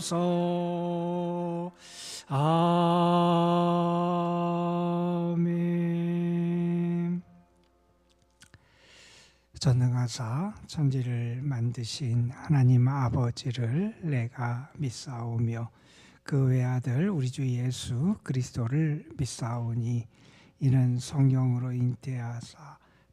주옵소서. 아멘. 전능하사 천지를 만드신 하나님 아버지를 내가 믿사오며 그 외아들 우리 주 예수 그리스도를 믿사오니 이는 성령으로 잉태하사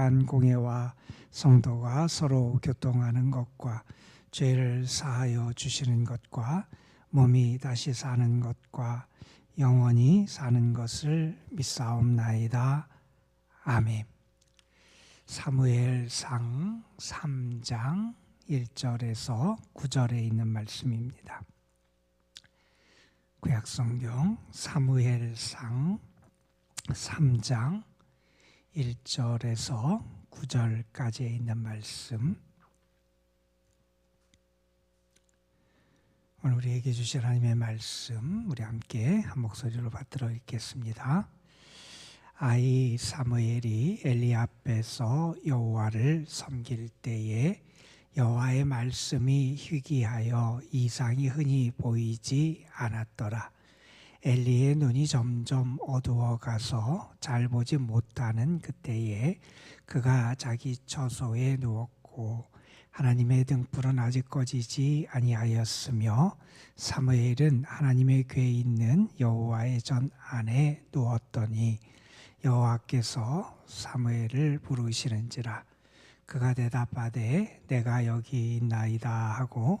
한 공예와 성도가 서로 교통하는 것과 죄를 사하여 주시는 것과 몸이 다시 사는 것과 영원히 사는 것을 믿사옵나이다. 아멘. 사무엘상 3장 1절에서 9절에 있는 말씀입니다. 구약성경 사무엘상 3장 1절에서 9절까지 있는 말씀 오늘 우리에게 주신 하나님의 말씀 우리 함께 한 목소리로 받들어 읽겠습니다. 아이 사무엘이 엘리 앞에서 여호와를 섬길 때에 여호와의 말씀이 희귀하여 이상이 흔히 보이지 않았더라. 엘리의 눈이 점점 어두워 가서 잘 보지 못하는 그때에 그가 자기 처소에 누웠고 하나님의 등불은 아직 꺼지지 아니하였으며 사무엘은 하나님의 궤에 있는 여호와의 전 안에 누웠더니 여호와께서 사무엘을 부르시는지라 그가 대답하되 내가 여기 있나이다 하고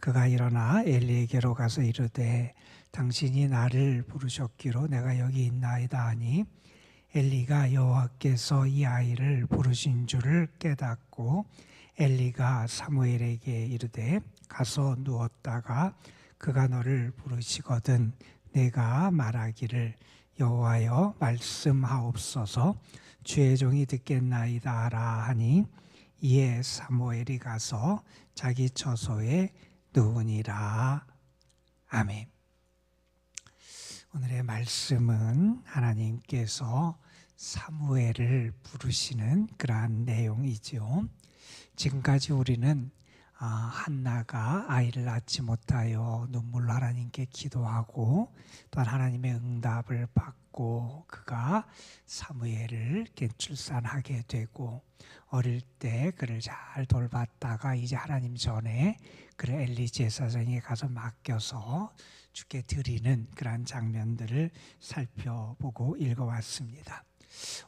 그가 일어나 엘리에게로 가서 이르되 당신이 나를 부르셨기로 내가 여기 있나이다 하니 엘리가 여호와께서 이 아이를 부르신 줄을 깨닫고 엘리가 사무엘에게 이르되 가서 누웠다가 그가 너를 부르시거든 내가 말하기를 여호와여 말씀하옵소서. 주의 종이 듣겠나이다 하라 하니 이에 사무엘이 가서 자기 처소에 누우니라 아멘. 오늘의 말씀은 하나님께서 사무엘을 부르시는 그러한 내용이지요. 지금까지 우리는 아, 한나가 아이를 낳지 못하여 눈물로 하나님께 기도하고 또한 하나님의 응답을 받고 그가 사무엘을 출산하게 되고 어릴 때 그를 잘 돌봤다가 이제 하나님 전에 그를 엘리 제사장에 가서 맡겨서 주께 드리는 그러한 장면들을 살펴보고 읽어왔습니다.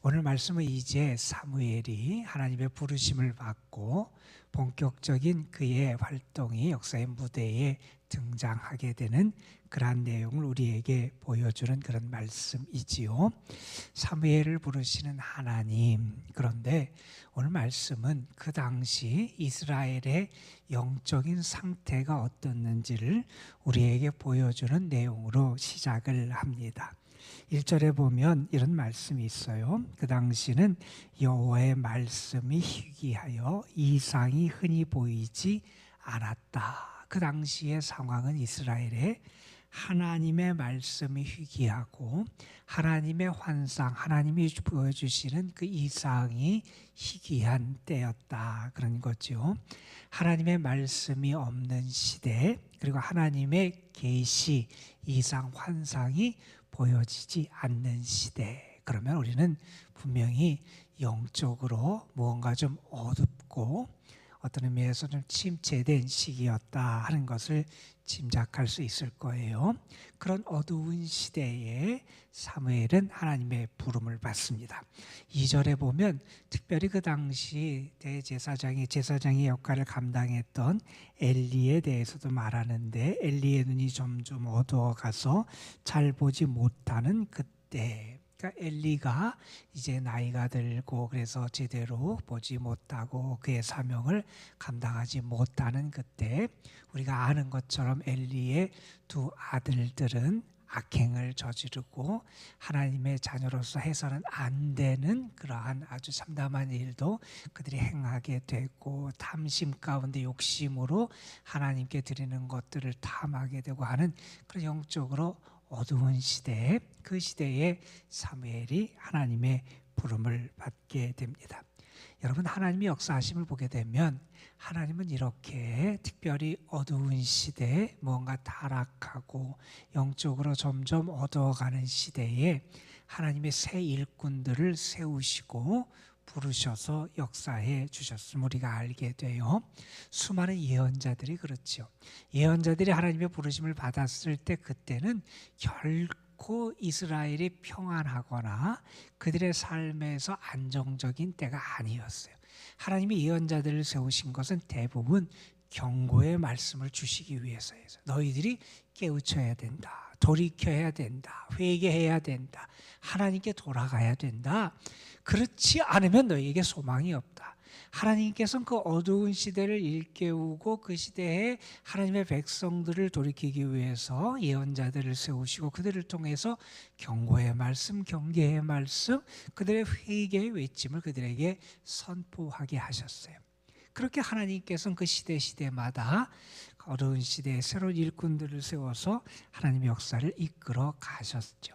오늘 말씀은 이제 사무엘이 하나님의 부르심을 받고 본격적인 그의 활동이 역사의 무대에 등장하게 되는 그러한 내용을 우리에게 보여주는 그런 말씀이지요. 사무엘을 부르시는 하나님. 그런데 오늘 말씀은 그 당시 이스라엘의 영적인 상태가 어떻는지를 우리에게 보여주는 내용으로 시작을 합니다. 1절에 보면 이런 말씀이 있어요. 그 당시는 여호와의 말씀이 희귀하여 이상이 흔히 보이지 않았다. 그 당시의 상황은 이스라엘에 하나님의 말씀이 희귀하고 하나님의 환상, 하나님이 보여주시는 그 이상이 희귀한 때였다 그런 거죠. 하나님의 말씀이 없는 시대 그리고 하나님의 계시, 이상, 환상이 보여지지 않는 시대. 그러면 우리는 분명히 영적으로 무언가 좀 어둡고 어떤 의미에서 좀 침체된 시기였다 하는 것을 짐작할 수 있을 거예요. 그런 어두운 시대에 사무엘은 하나님의 부름을 받습니다. 2절에 보면 특별히 그 당시 대제사장이 제사장의 역할을 감당했던 엘리에 대해서도 말하는데 엘리의 눈이 점점 어두워가서 잘 보지 못하는 그때 그러니까 엘리가 이제 나이가 들고 그래서 제대로 보지 못하고 그의 사명을 감당하지 못하는 그때 우리가 아는 것처럼 엘리의 두 아들들은 악행을 저지르고 하나님의 자녀로서 해서는 안 되는 그러한 아주 참담한 일도 그들이 행하게 되고 탐심 가운데 욕심으로 하나님께 드리는 것들을 탐하게 되고 하는 그런 영적으로 어두운 시대에 그 시대에 사무엘이 하나님의 부름을 받게 됩니다. 여러분 하나님의 역사하심을 보게 되면 하나님은 이렇게 특별히 어두운 시대에 뭔가 타락하고 영적으로 점점 어두워가는 시대에 하나님의 새 일꾼들을 세우시고 부르셔서 역사해 주셨음 우리가 알게 돼요. 수많은 예언자들이 그렇죠. 예언자들이 하나님의 부르심을 받았을 때 그때는 결코 이스라엘이 평안하거나 그들의 삶에서 안정적인 때가 아니었어요. 하나님이 예언자들을 세우신 것은 대부분 경고의 말씀을 주시기 위해서예요. 너희들이 깨우쳐야 된다. 돌이켜야 된다. 회개해야 된다. 하나님께 돌아가야 된다. 그렇지 않으면 너에게 소망이 없다. 하나님께서는 그 어두운 시대를 일깨우고 그 시대에 하나님의 백성들을 돌이키기 위해서 예언자들을 세우시고 그들을 통해서 경고의 말씀, 경계의 말씀, 그들의 회개의 외침을 그들에게 선포하게 하셨어요. 그렇게 하나님께서는 그 시대 시대마다 어려운 시대에 새로운 일꾼들을 세워서 하나님의 역사를 이끌어 가셨죠.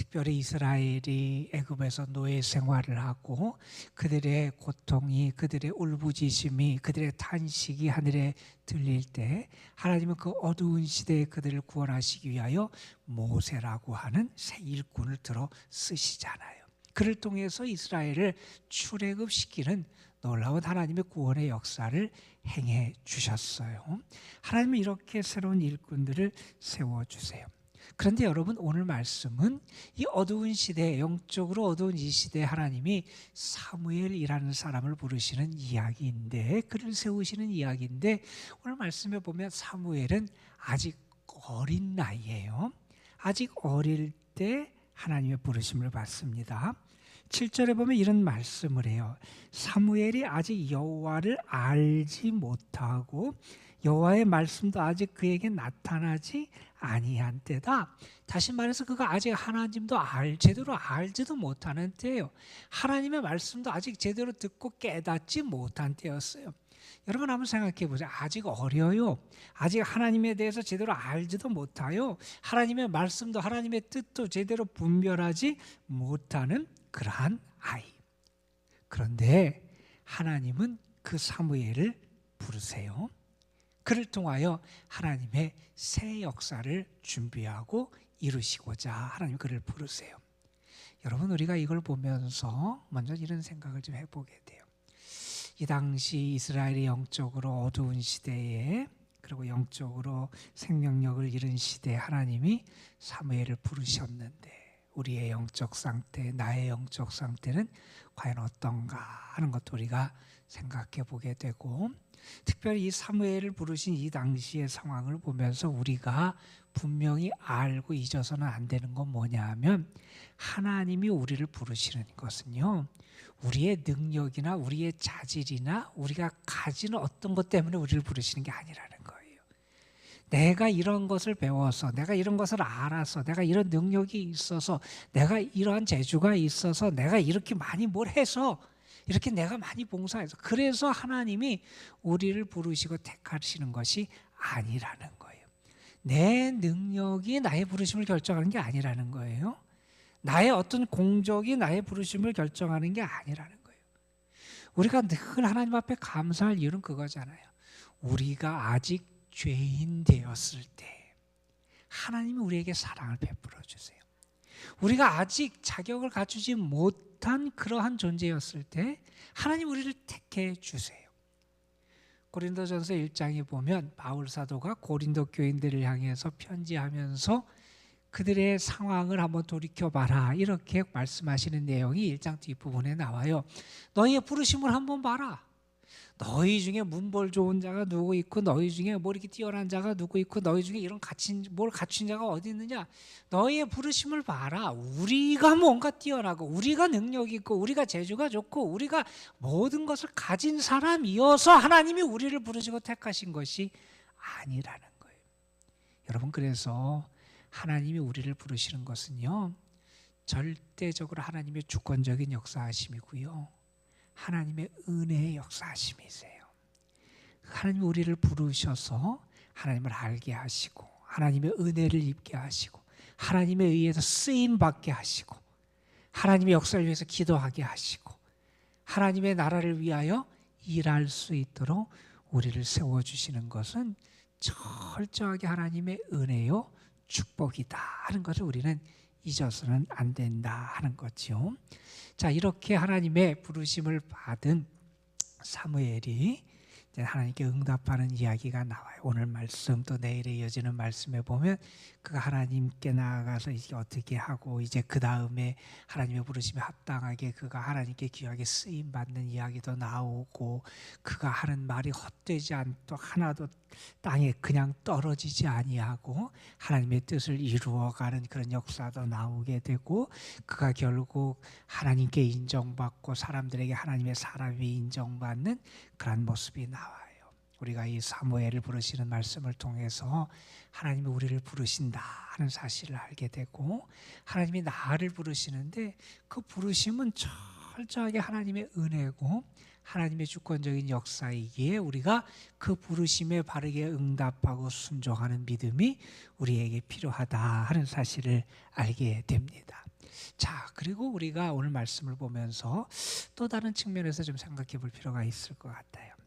특별히 이스라엘이 애굽에서 노예 생활을 하고 그들의 고통이 그들의 울부짖음이 그들의 탄식이 하늘에 들릴 때 하나님은 그 어두운 시대에 그들을 구원하시기 위하여 모세라고 하는 새 일꾼을 들어 쓰시잖아요. 그를 통해서 이스라엘을 출애굽시키는 놀라운 하나님의 구원의 역사를 행해 주셨어요. 하나님은 이렇게 새로운 일꾼들을 세워 주세요. 그런데 여러분 오늘 말씀은 이 어두운 시대 영적으로 어두운 이 시대에 하나님이 사무엘이라는 사람을 부르시는 이야기인데 그를 세우시는 이야기인데 오늘 말씀에 보면 사무엘은 아직 어린 나이에요. 아직 어릴 때 하나님의 부르심을 받습니다. 7절에 보면 이런 말씀을 해요. 사무엘이 아직 여호와를 알지 못하고 여호와의 말씀도 아직 그에게 나타나지 아니한 때다. 다시 말해서 그가 아직 하나님도 알 제대로 알지도 못하는 때예요. 하나님의 말씀도 아직 제대로 듣고 깨닫지 못한 때였어요. 여러분 한번 생각해 보세요. 아직 어려요. 아직 하나님에 대해서 제대로 알지도 못하요. 하나님의 말씀도 하나님의 뜻도 제대로 분별하지 못하는 그러한 아이. 그런데 하나님은 그 사무엘을 부르세요. 그를 통하여 하나님의 새 역사를 준비하고 이루시고자 하나님 그를 부르세요. 여러분 우리가 이걸 보면서 먼저 이런 생각을 좀 해보게 돼요. 이 당시 이스라엘이 영적으로 어두운 시대에 그리고 영적으로 생명력을 잃은 시대에 하나님이 사무엘을 부르셨는데 우리의 영적 상태, 나의 영적 상태는 과연 어떤가 하는 것도 우리가 생각해 보게 되고 특별히 이 사무엘을 부르신 이 당시의 상황을 보면서 우리가 분명히 알고 잊어서는 안 되는 건 뭐냐 하면 하나님이 우리를 부르시는 것은요. 우리의 능력이나 우리의 자질이나 우리가 가지는 어떤 것 때문에 우리를 부르시는 게 아니라는 거예요. 내가 이런 것을 배워서 내가 이런 것을 알아서 내가 이런 능력이 있어서 내가 이러한 재주가 있어서 내가 이렇게 많이 뭘 해서 이렇게 내가 많이 봉사해서 그래서 하나님이 우리를 부르시고 택하시는 것이 아니라는 거예요. 내 능력이 나의 부르심을 결정하는 게 아니라는 거예요. 나의 어떤 공적이 나의 부르심을 결정하는 게 아니라는 거예요. 우리가 늘 하나님 앞에 감사할 이유는 그거잖아요. 우리가 아직 죄인 되었을 때 하나님이 우리에게 사랑을 베풀어 주세요. 우리가 아직 자격을 갖추지 못 한 그러한 존재였을 때 하나님 우리를 택해 주세요. 고린도전서 1장에 보면 바울 사도가 고린도 교인들을 향해서 편지하면서 그들의 상황을 한번 돌이켜 봐라. 이렇게 말씀하시는 내용이 1장 뒷부분에 나와요. 너희의 부르심을 한번 봐라. 너희 중에 문벌 좋은 자가 누구 있고 너희 중에 뭐 이렇게 뛰어난 자가 누구 있고 너희 중에 이런 갖춘 뭘 갖춘 자가 어디 있느냐? 너희의 부르심을 봐라. 우리가 뭔가 뛰어나고 우리가 능력 있고 우리가 재주가 좋고 우리가 모든 것을 가진 사람이어서 하나님이 우리를 부르시고 택하신 것이 아니라는 거예요. 여러분 그래서 하나님이 우리를 부르시는 것은요 절대적으로 하나님의 주권적인 역사하심이고요 하나님의 은혜의 역사하심이세요. 하나님이 우리를 부르셔서 하나님을 알게 하시고 하나님의 은혜를 입게 하시고 하나님에 의해서 쓰임 받게 하시고 하나님의 역사를 위해서 기도하게 하시고 하나님의 나라를 위하여 일할 수 있도록 우리를 세워 주시는 것은 철저하게 하나님의 은혜요 축복이다 하는 것을 우리는 잊어서는 안 된다 하는 거죠. 자, 이렇게 하나님의 부르심을 받은 사무엘이 하나님께 응답하는 이야기가 나와요. 오늘 말씀 또 내일에 이어지는 말씀에 보면 그가 하나님께 나아가서 이제 어떻게 하고 이제 그 다음에 하나님의 부르심에 합당하게 그가 하나님께 귀하게 쓰임 받는 이야기도 나오고 그가 하는 말이 헛되지 않도 하나도 땅에 그냥 떨어지지 아니하고 하나님의 뜻을 이루어가는 그런 역사도 나오게 되고 그가 결국 하나님께 인정받고 사람들에게 하나님의 사람이 인정받는 그런 모습이 나와요. 우리가 이 사무엘을 부르시는 말씀을 통해서 하나님이 우리를 부르신다 하는 사실을 알게 되고 하나님이 나를 부르시는데 그 부르심은 철저하게 하나님의 은혜고 하나님의 주권적인 역사이기에 우리가 그 부르심에 바르게 응답하고 순종하는 믿음이 우리에게 필요하다 하는 사실을 알게 됩니다. 자, 그리고 우리가 오늘 말씀을 보면서 또 다른 측면에서 좀 생각해 볼 필요가 있을 것 같아요.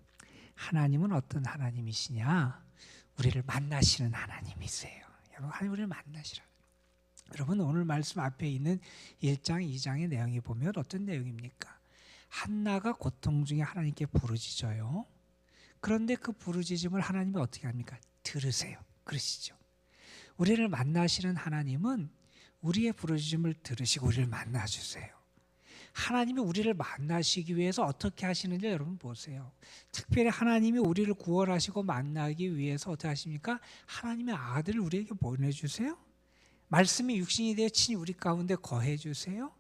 하나님은 어떤 하나님이시냐? 우리를 만나시는 하나님이세요. 여러분, 하나님 우리를 만나시라. 여러분, 오늘 말씀 앞에 있는 1장, 2장의 내용이 보면 어떤 내용입니까? 한나가 고통 중에 하나님께 부르짖어요. 그런데 그 부르짖음을 하나님이 어떻게 합니까? 들으세요. 그러시죠. 우리를 만나시는 하나님은 우리의 부르짖음을 들으시고 우리를 만나 주세요. 하나님이 우리를 만나시기 위해서 어떻게 하시는지 여러분 보세요. 특별히 하나님이 우리를 구원하시고 만나기 위해서 어떻게 하십니까? 하나님의 아들을 우리에게 보내주세요. 말씀이 육신이 되어 친히 우리 가운데 거해 주세요.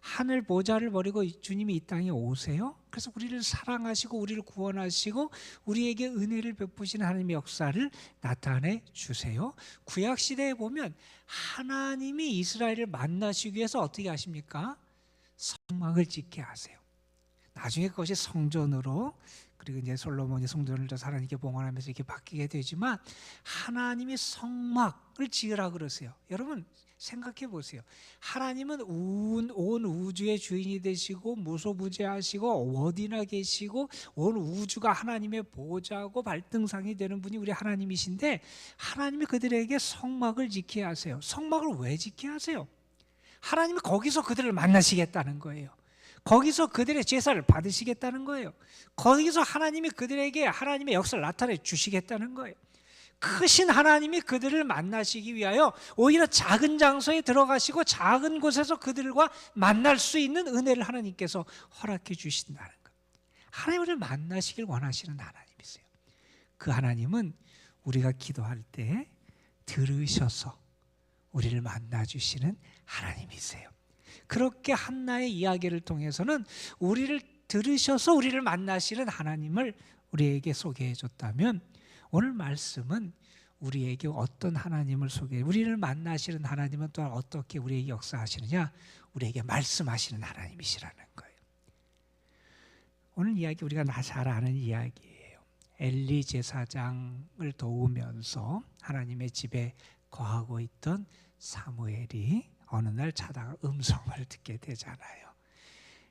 하늘 보좌를 버리고 주님이 이 땅에 오세요. 그래서 우리를 사랑하시고 우리를 구원하시고 우리에게 은혜를 베푸시는 하나님의 역사를 나타내 주세요. 구약 시대에 보면 하나님이 이스라엘을 만나시기 위해서 어떻게 하십니까? 성막을 짓게 하세요. 나중에 그것이 성전으로 그리고 이제 솔로몬이 성전을 더 하나님께 봉헌하면서 이렇게 바뀌게 되지만 하나님이 성막을 지으라 그러세요. 여러분 생각해 보세요. 하나님은 온, 온 우주의 주인이 되시고 무소부재하시고 어디나 계시고 온 우주가 하나님의 보좌고 발등상이 되는 분이 우리 하나님이신데 하나님이 그들에게 성막을 지켜야 하세요. 성막을 왜 지켜야 하세요? 하나님이 거기서 그들을 만나시겠다는 거예요. 거기서 그들의 제사를 받으시겠다는 거예요. 거기서 하나님이 그들에게 하나님의 역사를 나타내 주시겠다는 거예요. 크신 하나님이 그들을 만나시기 위하여 오히려 작은 장소에 들어가시고 작은 곳에서 그들과 만날 수 있는 은혜를 하나님께서 허락해 주신다는 것. 하나님을 만나시길 원하시는 하나님이세요. 그 하나님은 우리가 기도할 때 들으셔서 우리를 만나 주시는 하나님이세요. 그렇게 한나의 이야기를 통해서는 우리를 들으셔서 우리를 만나시는 하나님을 우리에게 소개해 줬다면 오늘 말씀은 우리에게 어떤 하나님을 소개, 우리를 만나시는 하나님은 또한 어떻게 우리에게 역사하시느냐? 우리에게 말씀하시는 하나님이시라는 거예요. 오늘 이야기 우리가 다잘 아는 이야기예요. 엘리 제사장을 도우면서 하나님의 집에 거하고 있던 사무엘이 어느 날 자다가 음성을 듣게 되잖아요.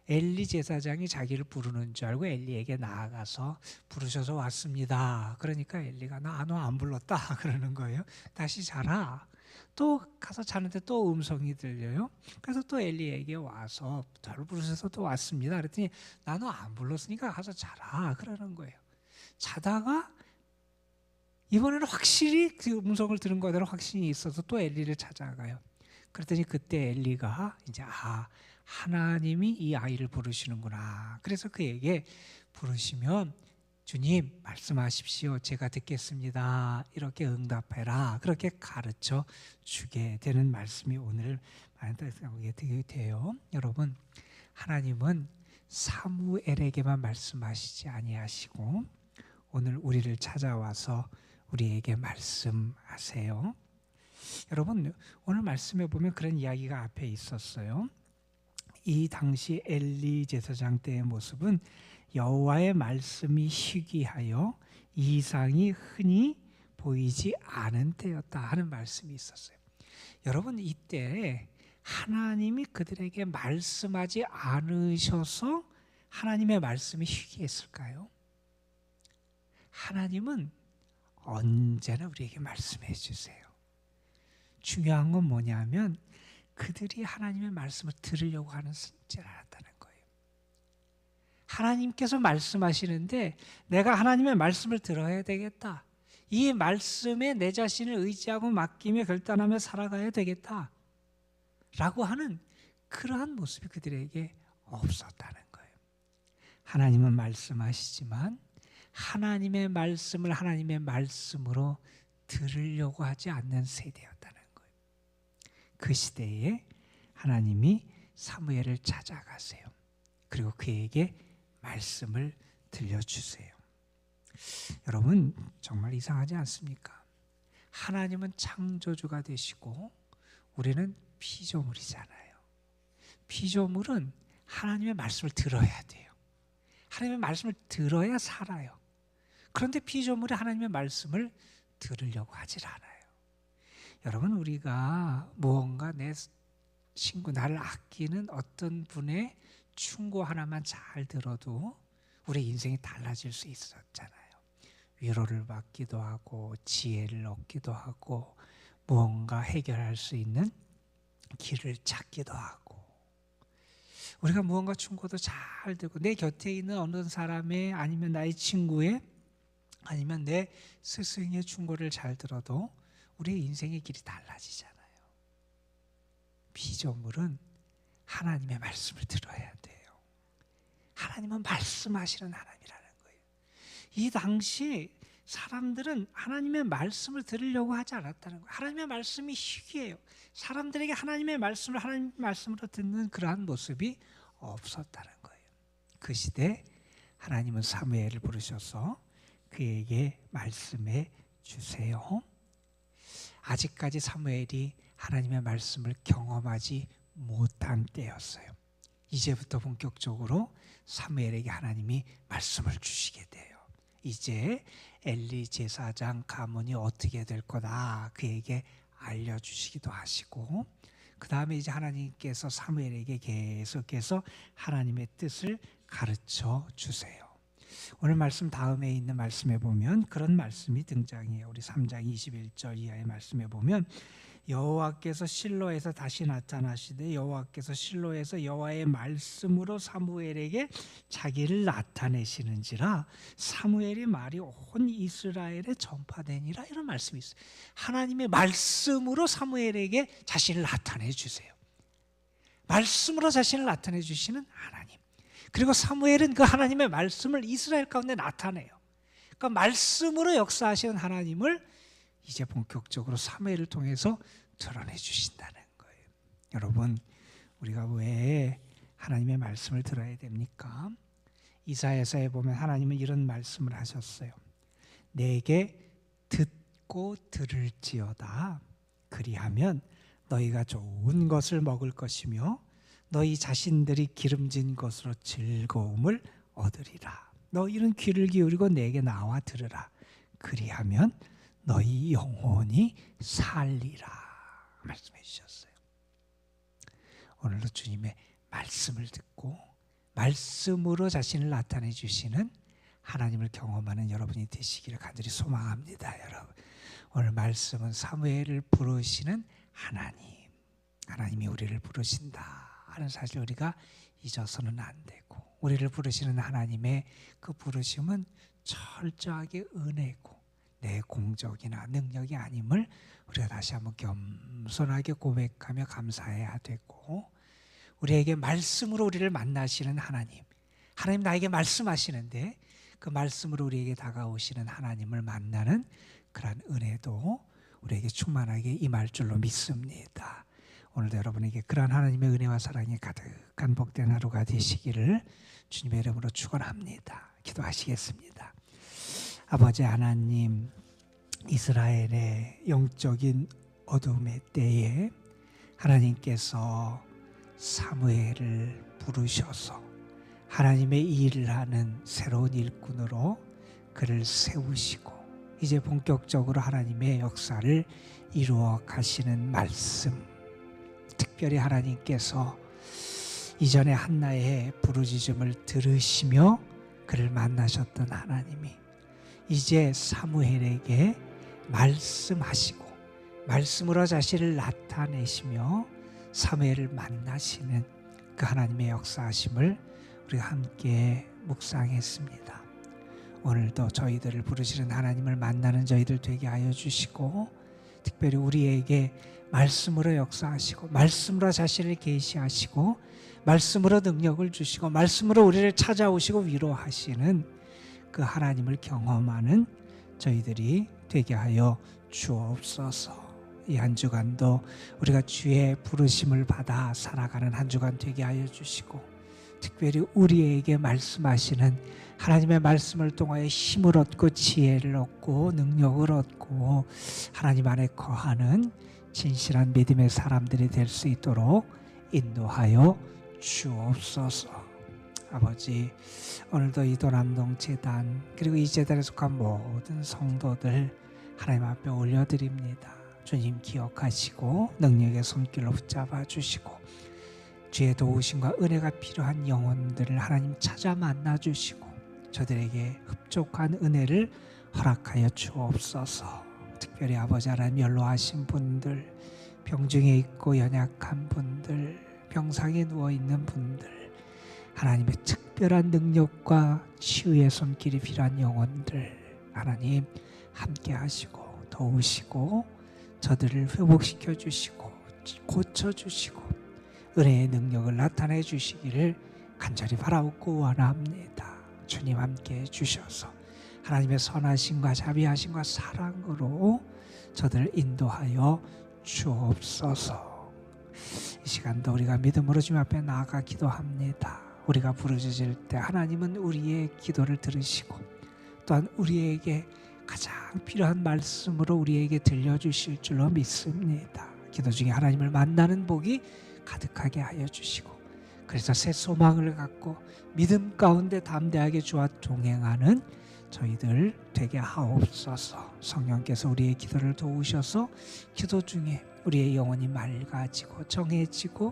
엘리 제사장이 자기를 부르는 줄 알고 엘리에게 나아가서 부르셔서 왔습니다. 그러니까 엘리가 나너안 불렀다 그러는 거예요. 다시 자라. 또 가서 자는데 또 음성이 들려요. 그래서 또 엘리에게 와서 저를 부르셔서 또 왔습니다. 그랬더니 나너안 불렀으니까 가서 자라 그러는 거예요. 자다가 이번에는 확실히 그 음성을 들은 거대로 확신이 있어서 또 엘리를 찾아가요. 그랬더니 그때 엘리가 이제 아 하나님이 이 아이를 부르시는구나. 그래서 그에게 부르시면 주님 말씀하십시오. 제가 듣겠습니다. 이렇게 응답해라. 그렇게 가르쳐 주게 되는 말씀이 오늘 만나게 돼요. 여러분 하나님은 사무엘에게만 말씀하시지 아니하시고 오늘 우리를 찾아와서 우리에게 말씀하세요. 여러분 오늘 말씀에 보면 그런 이야기가 앞에 있었어요. 이 당시 엘리 제사장 때의 모습은 여호와의 말씀이 희귀하여 이상이 흔히 보이지 않은 때였다 하는 말씀이 있었어요. 여러분 이때 하나님이 그들에게 말씀하지 않으셔서 하나님의 말씀이 희귀했을까요? 하나님은 언제나 우리에게 말씀해 주세요. 중요한 건 뭐냐면 그들이 하나님의 말씀을 들으려고 하는 줄 알았다는 거예요. 하나님께서 말씀하시는데 내가 하나님의 말씀을 들어야 되겠다. 이 말씀에 내 자신을 의지하고 맡기며 결단하며 살아가야 되겠다. 라고 하는 그러한 모습이 그들에게 없었다는 거예요. 하나님은 말씀하시지만 하나님의 말씀을 하나님의 말씀으로 들으려고 하지 않는 세대였다는 거예요. 그 시대에 하나님이 사무엘을 찾아가세요. 그리고 그에게 말씀을 들려주세요. 여러분 정말 이상하지 않습니까? 하나님은 창조주가 되시고 우리는 피조물이잖아요. 피조물은 하나님의 말씀을 들어야 돼요. 하나님의 말씀을 들어야 살아요. 그런데 피조물이 하나님의 말씀을 들으려고 하질 않아요. 여러분 우리가 무언가 내 친구 나를 아끼는 어떤 분의 충고 하나만 잘 들어도 우리 인생이 달라질 수 있었잖아요. 위로를 받기도 하고 지혜를 얻기도 하고 무언가 해결할 수 있는 길을 찾기도 하고 우리가 무언가 충고도 잘 듣고 내 곁에 있는 어느 사람의 아니면 나의 친구의 아니면 내 스승의 충고를 잘 들어도 우리의 인생의 길이 달라지잖아요. 피조물은 하나님의 말씀을 들어야 돼요. 하나님은 말씀하시는 하나님이라는 거예요. 이 당시 사람들은 하나님의 말씀을 들으려고 하지 않았다는 거예요. 하나님의 말씀이 희귀해요. 사람들에게 하나님의 말씀을 하나님 말씀으로 듣는 그러한 모습이 없었다는 거예요. 그 시대 하나님은 사무엘을 부르셔서 그에게 말씀해 주세요. 아직까지 사무엘이 하나님의 말씀을 경험하지 못한 때였어요. 이제부터 본격적으로 사무엘에게 하나님이 말씀을 주시게 돼요. 이제 엘리 제사장 가문이 어떻게 될 거다 그에게 알려주시기도 하시고 그 다음에 이제 하나님께서 사무엘에게 계속해서 하나님의 뜻을 가르쳐 주세요. 오늘 말씀 다음에 있는 말씀에 보면 그런 말씀이 등장해요. 우리 3장 21절 이하의 말씀에 보면 여호와께서 실로에서 다시 나타나시되 여호와께서 실로에서 여호와의 말씀으로 사무엘에게 자기를 나타내시는지라 사무엘이 말이 온 이스라엘에 전파되니라 이런 말씀이 있어요. 하나님의 말씀으로 사무엘에게 자신을 나타내 주세요. 말씀으로 자신을 나타내 주시는 하나님. 그리고 사무엘은 그 하나님의 말씀을 이스라엘 가운데 나타내요. 그러니까 말씀으로 역사하시는 하나님을 이제 본격적으로 사무엘을 통해서 드러내 주신다는 거예요. 여러분, 우리가 왜 하나님의 말씀을 들어야 됩니까? 이사야서에 보면 하나님은 이런 말씀을 하셨어요. 내게 듣고 들을지어다. 그리하면 너희가 좋은 것을 먹을 것이며 너희 자신들이 기름진 것으로 즐거움을 얻으리라. 너희는 귀를 기울이고 내게 나와 들으라. 그리하면 너희 영혼이 살리라. 말씀해 주셨어요. 오늘도 주님의 말씀을 듣고 말씀으로 자신을 나타내 주시는 하나님을 경험하는 여러분이 되시기를 간절히 소망합니다, 여러분. 오늘 말씀은 사무엘을 부르시는 하나님. 하나님이 우리를 부르신다 하는 사실 우리가 잊어서는 안 되고 우리를 부르시는 하나님의 그 부르심은 철저하게 은혜고 내 공적이나 능력이 아님을 우리가 다시 한번 겸손하게 고백하며 감사해야 되고 우리에게 말씀으로 우리를 만나시는 하나님 하나님 나에게 말씀하시는데 그 말씀으로 우리에게 다가오시는 하나님을 만나는 그러한 은혜도 우리에게 충만하게 임할 줄로 믿습니다. 오늘도 여러분에게 그러한 하나님의 은혜와 사랑이 가득한 복된 하루가 되시기를 주님의 이름으로 축원합니다. 기도하시겠습니다. 아버지 하나님 이스라엘의 영적인 어둠의 때에 하나님께서 사무엘을 부르셔서 하나님의 일을 하는 새로운 일꾼으로 그를 세우시고 이제 본격적으로 하나님의 역사를 이루어 가시는 말씀 특별히 하나님께서 이전에 한나의 부르짖음을 들으시며 그를 만나셨던 하나님이 이제 사무엘에게 말씀하시고 말씀으로 자신을 나타내시며 사무엘을 만나시는 그 하나님의 역사하심을 우리가 함께 묵상했습니다. 오늘도 저희들을 부르시는 하나님을 만나는 저희들 되게 하여 주시고 특별히 우리에게 말씀으로 역사하시고 말씀으로 자신을 계시하시고 말씀으로 능력을 주시고 말씀으로 우리를 찾아오시고 위로하시는 그 하나님을 경험하는 저희들이 되게 하여 주옵소서. 이 한 주간도 우리가 주의 부르심을 받아 살아가는 한 주간 되게 하여 주시고 특별히 우리에게 말씀하시는 하나님의 말씀을 통하여 힘을 얻고 지혜를 얻고 능력을 얻고 하나님 안에 거하는 진실한 믿음의 사람들이 될 수 있도록 인도하여 주옵소서. 아버지 오늘도 이 도남동 재단 그리고 이 재단에 속한 모든 성도들 하나님 앞에 올려드립니다. 주님 기억하시고 능력의 손길로 붙잡아 주시고 주의 도우심과 은혜가 필요한 영혼들을 하나님 찾아 만나 주시고 저들에게 흡족한 은혜를 허락하여 주옵소서. 특별히 아버지 하나님 연로하신 분들, 병중에 있고 연약한 분들, 병상에 누워 있는 분들, 하나님의 특별한 능력과 치유의 손길이 필요한 영혼들, 하나님 함께 하시고 도우시고 저들을 회복시켜 주시고 고쳐 주시고 은혜의 능력을 나타내 주시기를 간절히 바라옵고 원합니다. 주님 함께 해 주셔서 하나님의 선하심과 자비하심과 사랑으로 저들을 인도하여 주옵소서. 이 시간도 우리가 믿음으로 주님 앞에 나아가 기도합니다. 우리가 부르짖을 때 하나님은 우리의 기도를 들으시고 또한 우리에게 가장 필요한 말씀으로 우리에게 들려주실 줄로 믿습니다. 기도 중에 하나님을 만나는 복이 가득하게 하여 주시고 그래서 새 소망을 갖고 믿음 가운데 담대하게 주와 동행하는 저희들 되게 하옵소서. 성령께서 우리의 기도를 도우셔서 기도 중에 우리의 영혼이 맑아지고 정해지고